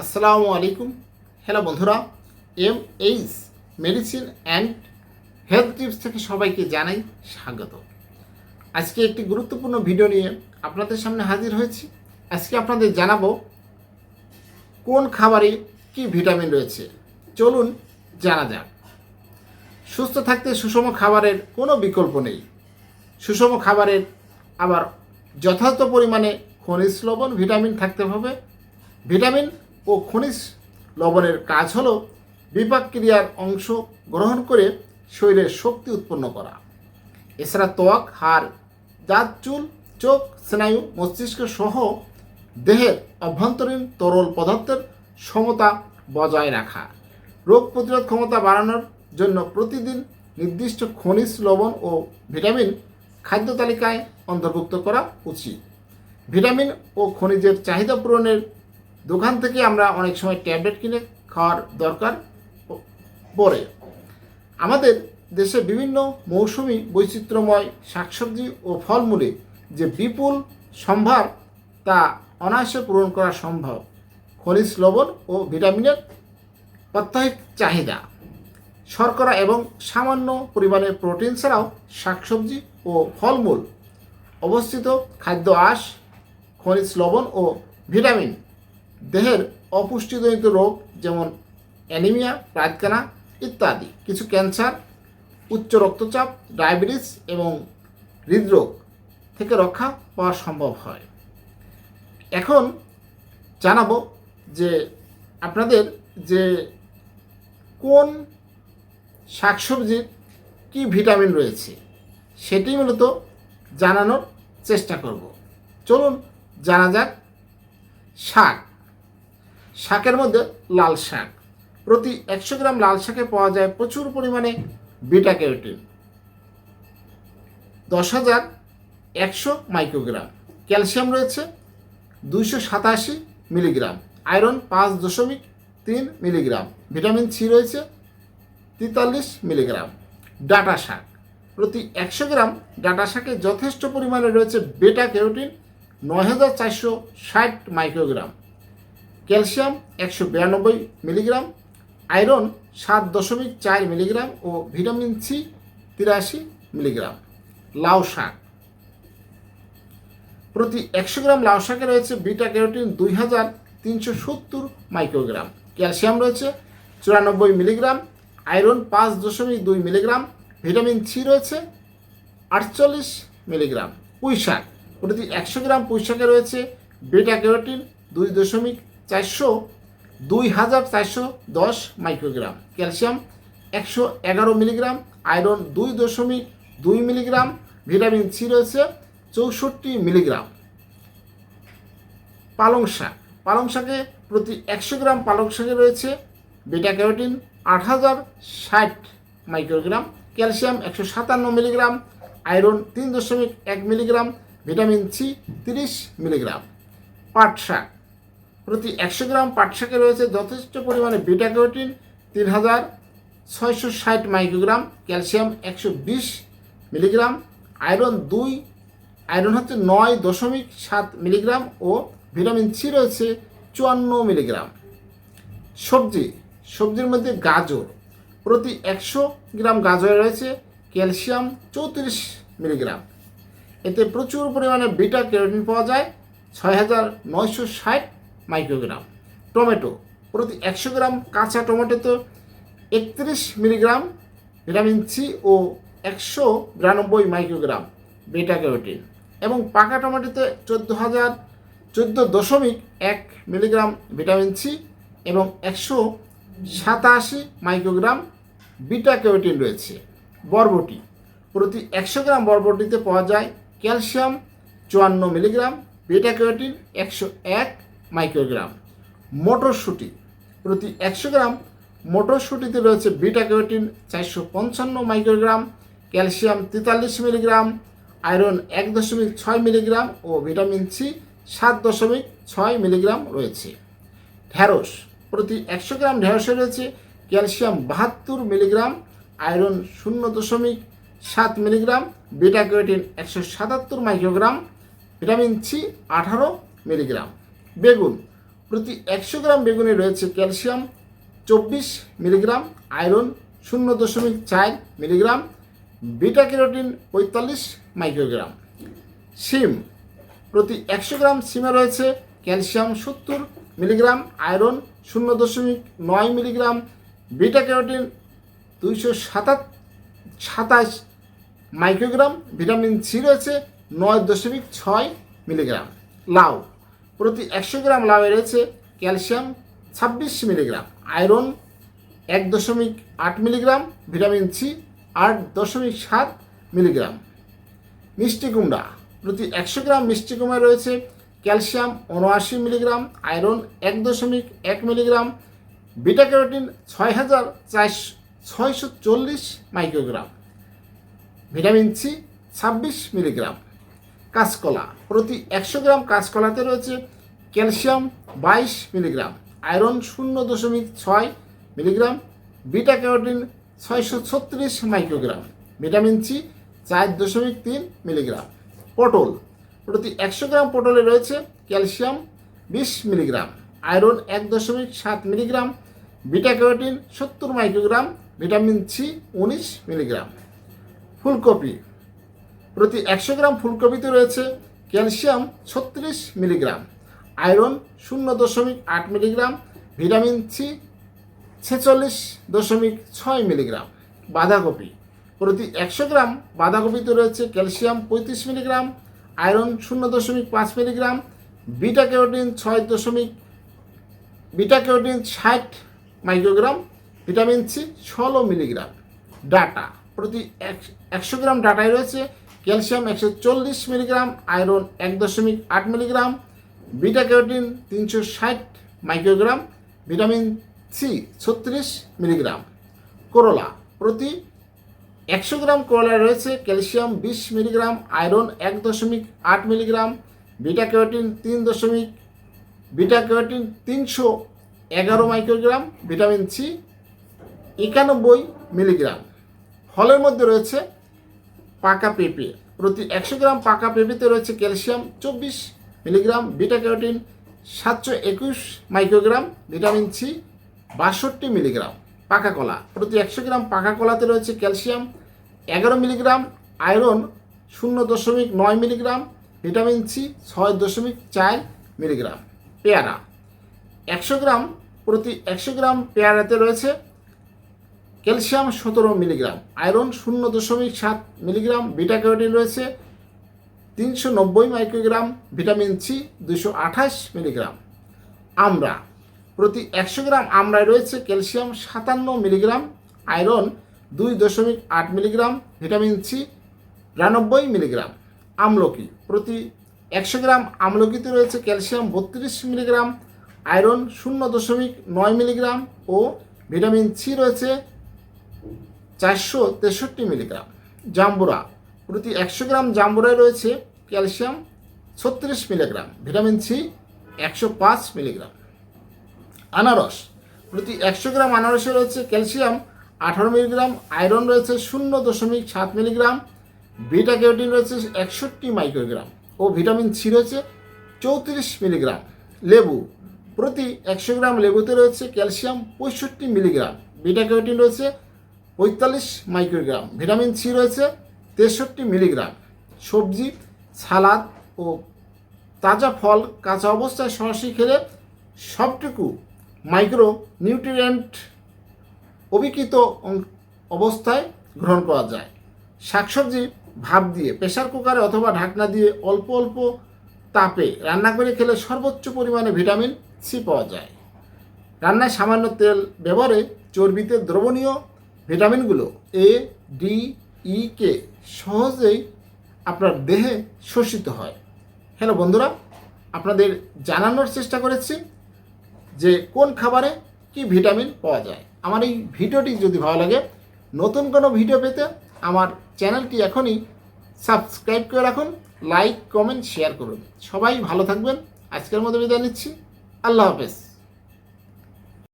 আসসালামু আলাইকুম। হ্যালো বন্ধুরা, M H medicine and health tips থেকে সবাইকে জানাই স্বাগত। আজকে একটি গুরুত্বপূর্ণ ভিডিও নিয়ে আপনাদের সামনে হাজির হয়েছি। আজকে আপনাদের জানাব কোন খাবারে কি ভিটামিন রয়েছে। চলুন জানা যাক। সুস্থ থাকতে সুষম খাবারের কোনো বিকল্প নেই। সুষম খাবারের আবার যথাযথ পরিমাণে খনিজ লবণ, ভিটামিন থাকতে হবে। ভিটামিন ও খনিজ লবণের কাজ হল বিপাক ক্রিয়ার অংশ গ্রহণ করে শরীরের শক্তি উৎপন্ন করা। এছাড়া ত্বক, হাড়, দাঁত, চুল, চোখ, স্নায়ু, মস্তিষ্ক সহ দেহের অভ্যন্তরীণ তরল পদার্থের সমতা বজায় রাখা। রোগ প্রতিরোধ ক্ষমতা বাড়ানোর জন্য প্রতিদিন নির্দিষ্ট খনিজ লবণ ও ভিটামিন খাদ্য তালিকায় অন্তর্ভুক্ত করা উচিত। ভিটামিন ও খনিজের চাহিদা পূরণের দোকান থেকে আমরা অনেক সময় ট্যাবলেট কিনে খাওয়ার দরকার পড়ে। আমাদের দেশে বিভিন্ন মৌসুমি বৈচিত্র্যময় শাকসবজি ও ফলমূলে যে বিপুল সম্ভার তা অনায়াসে পূরণ করা সম্ভব, খনিজ লবণ ও ভিটামিনের প্রত্যাহিক চাহিদা। শর্করা এবং সামান্য পরিমাণে প্রোটিন ছাড়াও শাকসবজি ও ফলমূল, অবস্থিত খাদ্য আঁশ, খনিজ লবণ ও ভিটামিন দেহের অপুষ্টিজনিত রোগ যেমন অ্যানিমিয়া রাতকানা ইত্যাদি। কিছু ক্যান্সার, উচ্চ রক্তচাপ, ডায়াবেটিস এবং হৃদরোগ থেকে রক্ষা পাওয়া সম্ভব হয়। এখন জানাব যে আপনাদের যে কোন শাকসবজির কি ভিটামিন রয়েছে, সেটি মূলত জানানোর চেষ্টা করব। চলুন জানা যাক শাক শাকের মধ্যে লাল শাক। প্রতি একশো গ্রাম লাল শাকে পাওয়া যায় প্রচুর পরিমাণে বিটা ক্যারোটিন দশ হাজার একশো মাইক্রোগ্রাম। ক্যালসিয়াম রয়েছে দুইশো সাতাশি মিলিগ্রাম। আয়রন পাঁচ দশমিক তিন মিলিগ্রাম। ভিটামিন সি রয়েছে তেতাল্লিশ মিলিগ্রাম। ডাটা শাক। প্রতি একশো গ্রাম ডাটা শাকে যথেষ্ট পরিমাণে রয়েছে বেটা ক্যারোটিন নয় হাজার চারশো ষাট মাইক্রোগ্রাম। ক্যালসিয়াম একশো বিরানব্বই মিলিগ্রাম, আয়রন সাত দশমিক চার মিলিগ্রাম ও ভিটামিন সি তিরাশি মিলিগ্রাম। লাউ শাক। প্রতি একশো গ্রাম লাউ শাকে রয়েছে বিটা ক্যারোটিন দুই হাজার তিনশো সত্তর মাইক্রোগ্রাম। ক্যালসিয়াম রয়েছে চুরানব্বই মিলিগ্রাম, আয়রন পাঁচ দশমিক দুই মিলিগ্রাম, ভিটামিন সি রয়েছে আটচল্লিশ মিলিগ্রাম। পুঁই শাক। প্রতি একশো গ্রাম পুঁই শাকে রয়েছে বিটা ক্যারোটিন দুই দশমিক চারশো দুই হাজার চারশো দশ মাইক্রোগ্রাম। ক্যালসিয়াম একশো এগারো মিলিগ্রাম, আয়রন দুই দশমিক দুই মিলিগ্রাম, ভিটামিন সি রয়েছে চৌষট্টি মিলিগ্রাম। পালং শাক। পালং শাকে প্রতি একশো গ্রাম পালং শাকে রয়েছে বেটা ক্যারোটিন আট হাজার ষাট মাইক্রোগ্রাম, ক্যালসিয়াম একশো সাতান্ন মিলিগ্রাম, আয়রন তিন দশমিক এক মিলিগ্রাম, ভিটামিন সি তিরিশ মিলিগ্রাম। পাট শাক। প্রতি একশো গ্রাম পাট শাকে রয়েছে যথেষ্ট পরিমাণে বিটা ক্যারোটিন তিন হাজার ছয়শো ষাট মাইক্রোগ্রাম, ক্যালসিয়াম একশো বিশ মিলিগ্রাম, আয়রন দুই, আয়রন হচ্ছে নয় দশমিক সাত মিলিগ্রাম ও ভিটামিন সি রয়েছে চুয়ান্ন মিলিগ্রাম। সবজি, সবজির মধ্যে গাজর, প্রতি একশো গ্রাম গাজরে রয়েছে ক্যালসিয়াম চৌত্রিশ মিলিগ্রাম। এতে প্রচুর পরিমাণে বিটা ক্যারোটিন পাওয়া যায়, ছয় হাজার নয়শো ষাট মাইক্রোগ্রাম। টমেটো, প্রতি একশো গ্রাম কাঁচা টমেটোতে একত্রিশ মিলিগ্রাম ভিটামিন সি ও একশো বিরানব্বই মাইক্রোগ্রাম বেটা ক্যারোটিন এবং পাকা টমেটোতে চোদ্দ হাজার চোদ্দ দশমিক এক মিলিগ্রাম ভিটামিন সি এবং একশো সাতাশি মাইক্রোগ্রাম বিটা ক্যারোটিন রয়েছে। বরবটি, প্রতি একশো গ্রাম বরবটিতে পাওয়া যায় ক্যালসিয়াম চুয়ান্ন মিলিগ্রাম, বেটা ক্যারোটিন একশো এক মাইক্রোগ্রাম। মটরশুঁটি। প্রতি একশো গ্রাম মটরশুঁটিতে রয়েছে বিটা ক্যারোটিন চারশো পঞ্চান্ন মাইক্রোগ্রাম, ক্যালসিয়াম তেতাল্লিশ মিলিগ্রাম, আয়রন এক দশমিক ছয় মিলিগ্রাম ও ভিটামিন সি সাত দশমিক ছয় মিলিগ্রাম রয়েছে। ঢ্যাঁড়স প্রতি একশো গ্রাম ঢ্যাঁড়সে রয়েছে ক্যালসিয়াম বাহাত্তর মিলিগ্রাম, আয়রন শূন্য দশমিক সাত মিলিগ্রাম, বিটা ক্যারোটিন একশো সাতাত্তর মাইক্রোগ্রাম, ভিটামিন সি আঠারো মিলিগ্রাম। বেগুন। প্রতি একশো গ্রাম বেগুনে রয়েছে ক্যালসিয়াম, চব্বিশ মিলিগ্রাম, আয়রন শূন্য দশমিক চার মিলিগ্রাম বিটা ক্যারোটিন পঁয়তাল্লিশ মাইক্রোগ্রাম। সিম প্রতি একশো গ্রাম সিমে রয়েছে ক্যালসিয়াম সত্তর মিলিগ্রাম, আয়রন শূন্য দশমিক নয় মিলিগ্রাম বিটা ক্যারোটিন দুইশো সাতাত সাতাশ মাইক্রোগ্রাম, ভিটামিন সি রয়েছে নয় দশমিক ছয় মিলিগ্রাম। লাউ প্রতি একশো গ্রাম লাউয়ে রয়েছে ক্যালসিয়াম ছাব্বিশ মিলিগ্রাম, আয়রন এক দশমিক আট মিলিগ্রাম, ভিটামিন সি আট দশমিক সাত মিলিগ্রাম। মিষ্টি কুমড়া, প্রতি একশো গ্রাম মিষ্টি কুমড়ায় রয়েছে ক্যালসিয়াম উনআশি মিলিগ্রাম, আয়রন এক দশমিক এক মিলিগ্রাম, বিটা ক্যারোটিন ছয় হাজার ছয়শো চল্লিশ মাইক্রোগ্রাম, ভিটামিন সি ছাব্বিশ মিলিগ্রাম। কাঁচকলা, প্রতি একশো গ্রাম কাঁচকলাতে রয়েছে ক্যালসিয়াম বাইশ মিলিগ্রাম, আয়রন শূন্য দশমিক ছয় মিলিগ্রাম, বিটা ক্যারোটিন ছয়শো ছত্রিশ মাইক্রোগ্রাম, ভিটামিন সি চার দশমিক তিন মিলিগ্রাম। পটল প্রতি একশো গ্রাম পটলে রয়েছে, ক্যালসিয়াম বিশ মিলিগ্রাম, আয়রন এক দশমিক সাত মিলিগ্রাম, বিটা ক্যারোটিন সত্তর মাইক্রোগ্রাম, ভিটামিন সি উনিশ মিলিগ্রাম। ফুলকপি প্রতি একশো গ্রাম ফুলকপিতে রয়েছে, ক্যালসিয়াম ছত্রিশ মিলিগ্রাম আয়রন শূন্য দশমিক আট মিলিগ্রাম, ভিটামিন সি ছেচল্লিশ দশমিক ছয় মিলিগ্রাম, বাঁধাকপি। প্রতি একশো গ্রাম বাঁধাকপিতে রয়েছে ক্যালসিয়াম পঁয়ত্রিশ মিলিগ্রাম, আয়রন শূন্য দশমিক পাঁচ মিলিগ্রাম বিটা ক্যারোটিন ছয় দশমিক বিটা ক্যারোটিন ষাট মাইক্রোগ্রাম, ভিটামিন সি ষোলো মিলিগ্রাম। ডাটা। প্রতি এক- একশো গ্রাম ডাটায় রয়েছে ক্যালসিয়াম একশো চল্লিশ মিলিগ্রাম, আয়রন এক দশমিক আট মিলিগ্রাম বিটা ক্যারোটিন তিনশো ষাট মাইক্রোগ্রাম, ভিটামিন সি ছত্রিশ মিলিগ্রাম। করলা, প্রতি একশো গ্রাম করলায় রয়েছে ক্যালসিয়াম বিশ মিলিগ্রাম, আয়রন এক দশমিক আট মিলিগ্রাম বিটা ক্যারোটিন তিন দশমিক বিটা ক্যারোটিন তিনশো এগারো মাইক্রোগ্রাম, ভিটামিন সি একানব্বই মিলিগ্রাম। ফলের মধ্যে রয়েছে পাকা পেঁপে। প্রতি একশো গ্রাম পাকা পেঁপেতে রয়েছে ক্যালসিয়াম চব্বিশ মিলিগ্রাম বিটা ক্যারোটিন সাতশো একুশ মাইক্রোগ্রাম, ভিটামিন সি, বাষট্টি মিলিগ্রাম। পাকা কলা, প্রতি একশো গ্রাম পাকা কলাতে রয়েছে ক্যালসিয়াম, এগারো মিলিগ্রাম, আয়রন শূন্য দশমিক নয় মিলিগ্রাম, ভিটামিন সি ছয় দশমিক চার মিলিগ্রাম। পেয়ারা, একশো গ্রাম, প্রতি একশো গ্রাম পেয়ারাতে রয়েছে ক্যালসিয়াম সতেরো মিলিগ্রাম, আয়রন শূন্য দশমিক সাত মিলিগ্রাম বিটা ক্যারোটিন রয়েছে তিনশো নব্বই মাইক্রোগ্রাম ভিটামিন সি দুশো আঠাশ মিলিগ্রাম। আমরা প্রতি একশো গ্রাম আমরায় রয়েছে ক্যালসিয়াম সাতান্ন মিলিগ্রাম, আয়রন দুই দশমিক আট মিলিগ্রাম, ভিটামিন সি বিরানব্বই মিলিগ্রাম। আমলকি প্রতি একশো গ্রাম আমলকিতে রয়েছে ক্যালসিয়াম বত্রিশ মিলিগ্রাম, আয়রন শূন্য দশমিক নয় মিলিগ্রাম ও ভিটামিন সি রয়েছে চারশো তেষট্টি মিলিগ্রাম। জাম্বুরা প্রতি একশো গ্রাম জাম্বুরায় রয়েছে ক্যালসিয়াম ছত্রিশ মিলিগ্রাম, ভিটামিন সি একশো পাঁচ মিলিগ্রাম। আনারস, প্রতি একশো গ্রাম আনারসে রয়েছে ক্যালসিয়াম, আঠারো মিলিগ্রাম, আয়রন রয়েছে শূন্য দশমিক সাত মিলিগ্রাম, বিটা ক্যারোটিন রয়েছে একষট্টি মাইক্রোগ্রাম ও ভিটামিন সি রয়েছে চৌত্রিশ মিলিগ্রাম। লেবু, প্রতি একশো গ্রাম লেবুতে রয়েছে ক্যালসিয়াম পঁয়ষট্টি মিলিগ্রাম, বিটা ক্যারোটিন রয়েছে পঁয়তাল্লিশ মাইক্রোগ্রাম, ভিটামিন সি রয়েছে তেষট্টি মিলিগ্রাম। সবজি সালাদ ও তাজা ফল, কাঁচা অবস্থায় সরাসরি খেলে সবটুকু মাইক্রো নিউট্রিয়েন্ট অবিকৃত অবস্থায় গ্রহণ করা যায়। শাকসবজি ভাপ দিয়ে, প্রেসার কুকারে অথবা ঢাকনা দিয়ে অল্প অল্প তাপে রান্না করে খেলে সর্বোচ্চ পরিমাণে ভিটামিন সি পাওয়া যায়। রান্নায় সামান্য তেল ব্যবহারে চর্বিতে দ্রবণীয় ভিটামিনগুলো এ ডি ই কে সহজেই আপনার দেহে শোষিত হয়। হ্যালো বন্ধুরা? আপনাদের জানানোর চেষ্টা করেছি যে কোন খাবারে কি ভিটামিন পাওয়া যায়। আমার এই ভিডিওটি যদি ভালো লাগে, নতুন কোনো ভিডিও পেতে আমার চ্যানেলটি এখনই সাবস্ক্রাইব করে রাখুন, লাইক, কমেন্ট, শেয়ার করুন। সবাই ভালো থাকবেন। আজকের মতো বিদায় নিচ্ছি। আল্লাহ হাফেজ।